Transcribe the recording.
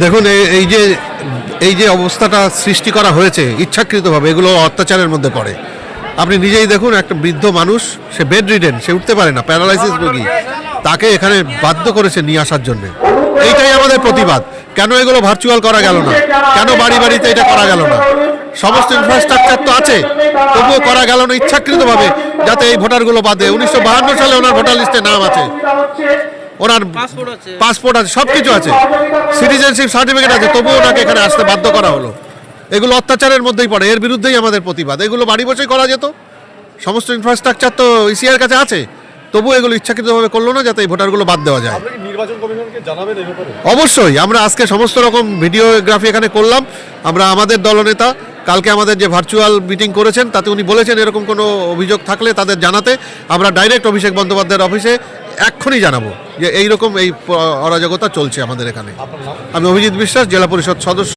দেখুন এই- যে, এই যে অবস্থাটা সৃষ্টি করা হয়েছে, ইচ্ছাকৃতভাবে, এগুলো অত্যাচারের মধ্যে পড়ে। আপনি নিজেই দেখুন, একটা বৃদ্ধ মানুষ, সে বেড রিডেন সে উঠতে পারে না, প্যারালাইসিস রোগী। তাকে এখানে বাধ্য করেছে নিয়ে আসার জন্য। এইটাই আমাদের প্রতিবাদ। কেন এগুলো ভার্চুয়াল করা গেল না? কেন বাড়ি বাড়িতে এটা করা গেল না? সমস্ত ইনফ্রাস্ট্রাকচার তো আছে, তবুও করা গেল না ইচ্ছাকৃতভাবে, যাতে এই ভোটারগুলো বাদে। উনিশশো সালে ওনার ভোটার লিস্টে নাম আছে। ওনার পাসপোর্ট আছে। পাসপোর্ট আছে সব কিছু আছে। সিটিজেনশিপ সার্টিফিকেট আছে তবুও ওনাকে এখানে আসতে বাধ্য করা হলো। এগুলো অত্যাচারের মধ্যেই পড়ে এর বিরুদ্ধেই আমাদের প্রতিবাদ। এগুলো বাড়ি বসেই করা যেত। সমস্ত ইনফ্রাস্ট্রাকচার তো ইসিআর কাছে আছে। তবুও এগুলো ইচ্ছাকৃতভাবে করল না যাতে এই ভোটারগুলো বাদ দেওয়া যায়। আপনি কি নির্বাচন কমিশনকে জানাবেন এই ব্যাপারে? অবশ্যই আমরা আজকে সমস্ত রকম ভিডিওগ্রাফি এখানে করলাম। আমরা আমাদের দলনেতা কালকে আমাদের যে ভার্চুয়াল মিটিং করেছেন তাতে উনি বলেছেন এরকম কোনো অভিযোগ থাকলে তাদের জানাতে। আমরা ডাইরেক্ট অভিষেক বন্দ্যোপাধ্যায়ের অফিসে এক্ষুনি জানাব যে এইরকম এই অরাজকতা চলছে আমাদের এখানে। আমি অভিজিৎ বিশ্বাস জেলা পরিষদ সদস্য।